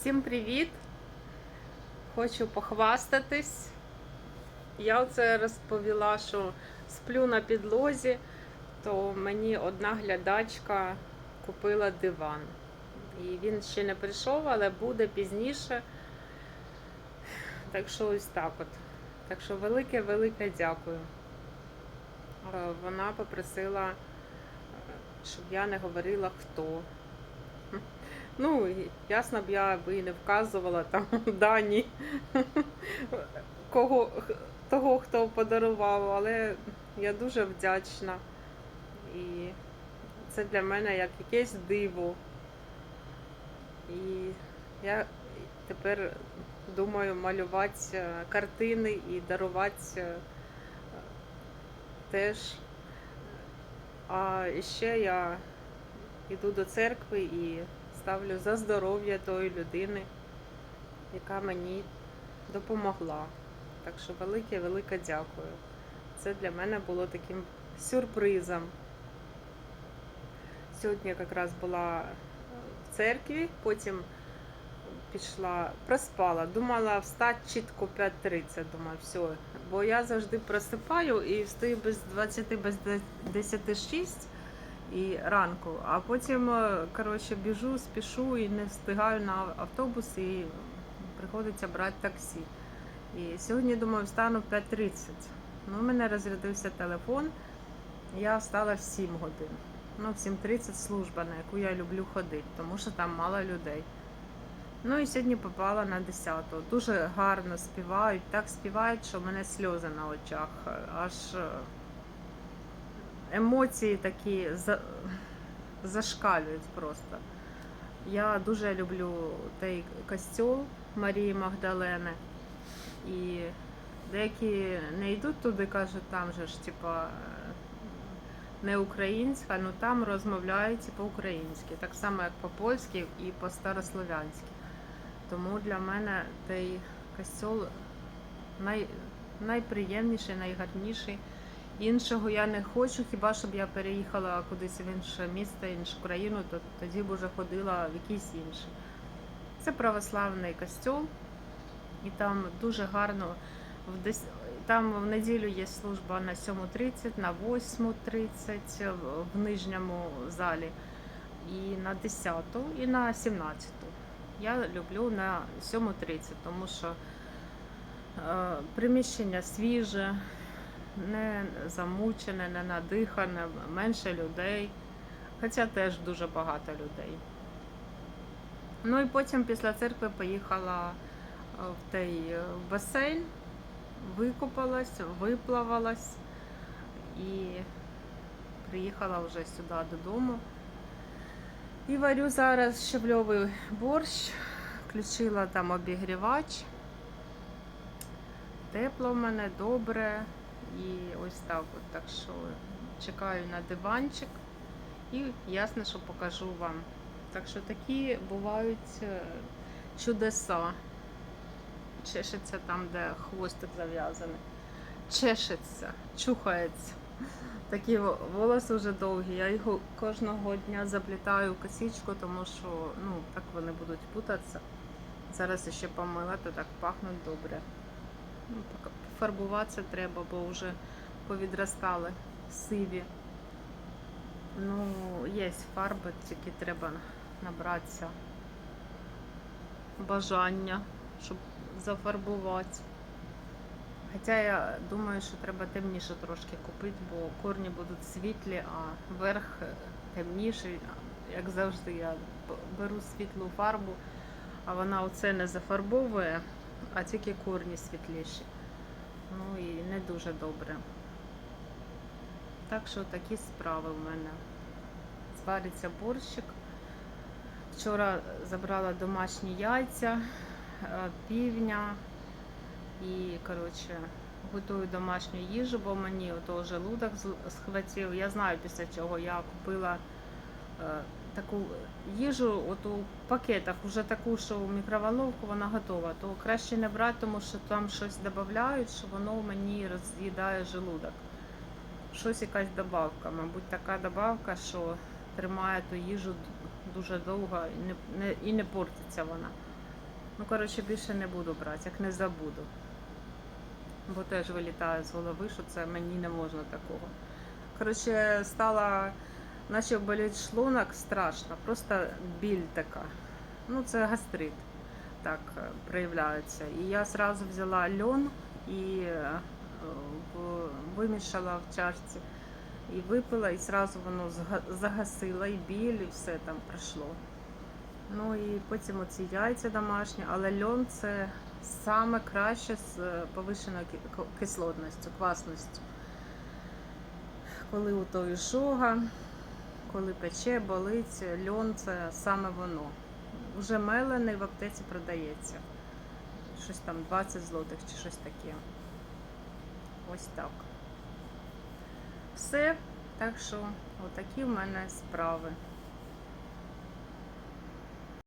Всім привіт! Хочу похвастатись. Я оце розповіла, що сплю на підлозі, то мені одна глядачка купила диван. І він ще не прийшов, але буде пізніше. Так що ось так от. Так що велике-велике дякую. Е, Вона попросила, е, щоб я не говорила хто. Ну, ясно б я би і не вказувала там дані кого, того, хто подарував, але я дуже вдячна. І це для мене як якесь диво. І я тепер думаю малювати е, картини і дарувати е, теж. А ще я йду до церкви і ставлю за здоров'я тої людини, яка мені допомогла. Так що велике-велике дякую. Це для мене було таким сюрпризом. Сьогодні якраз була в церкві, потім пішла, проспала, думала встати чітко 5.30, думаю, все. Бо я завжди просипаю і встаю без 20, без 10.06 і ранку. А потім, е, коротше, біжу, спішу і не встигаю на автобус, і приходиться брати таксі. І сьогодні, думаю, встану в 5.30. Ну, у мене розрядився телефон, я встала в 7 годин. Ну, в 7.30 служба, на яку я люблю ходити, тому що там мало людей. Ну і сьогодні попала на 10 Дуже гарно співають, так співають, що в мене сльози на очах. Аж е, емоції такі за... зашкалюють просто. Я дуже люблю той костюл Марії Магдалени. І деякі не йдуть туди, кажуть, там же ж, типа, не українська, ну там розмовляють по-українськи, так само, як по-польськи і по-старослов'янськи. Тому для мене той костюл най... найприємніший, найгарніший. Іншого я не хочу, хіба щоб я переїхала кудись в інше місто, іншу країну, то тоді б уже ходила в якийсь інший. Це православний костюл, і там дуже гарно там в неділю є служба на 7.30, на 8.30 в нижньому залі, і на 10 і на 17. Я люблю на 7.30, тому що е, приміщення свіже не замучене, не надихане, менше людей, хоча теж дуже багато людей. Ну і потім після церкви поїхала в той басейн, викупалась, виплавалась і приїхала вже сюди додому. І варю зараз щавльовий борщ, включила там обігрівач. Тепло в мене добре. І ось так от. Так що чекаю на диванчик і ясно, що покажу вам. Так що такі бувають е, чудеса. Чешеться там, де хвостик зав'язаний. Чешеться, чухається. Такі волоси вже довгі. Я його кожного дня заплітаю в косичку, тому що ну, так вони будуть путатися. Зараз ще помила, то так пахнуть добре. Ну, Фарбуватися треба, бо вже повідростали сиві. Ну, є фарби, тільки треба набратися бажання, щоб зафарбувати. Хоча я думаю, що треба темніше трошки купити, бо корні будуть світлі, а верх темніший. Як завжди, я беру світлу фарбу, а вона оце не зафарбовує, а тільки корні світліші. Ну і не дуже добре. Так що такі справи в мене. Звариться борщик. Вчора забрала домашні яйця, півня і, коротше, готую домашню їжу, бо мені ото желудок схватив. Я знаю, після чого я купила таку їжу от у пакетах, вже таку, що в мікроволновку вона готова, то краще не брати, тому що там щось додають, що воно мені роз'їдає желудок. Щось якась добавка. Мабуть, така добавка, що тримає ту їжу дуже довго і не, не, і не портиться вона. Ну, коротше, більше не буду брати, як не забуду. Бо теж вилітає з голови, що це мені не можна такого. Коротше, стала, наче болить шлунок страшно, просто біль така. Ну, це гастрит так е, проявляється. І я одразу взяла льон і е, вимішала в чашці і випила, і одразу воно загасило, і біль, і все там пройшло. Ну і потім оці яйця домашні, але льон це саме краще з е, повишеною кислотністю, квасністю. Коли у той жога, коли пече, болить, льон це саме воно. Уже мелений в аптеці продається. Щось там 20 злотих чи щось таке. Ось так. Все. Так що, отакі в мене справи.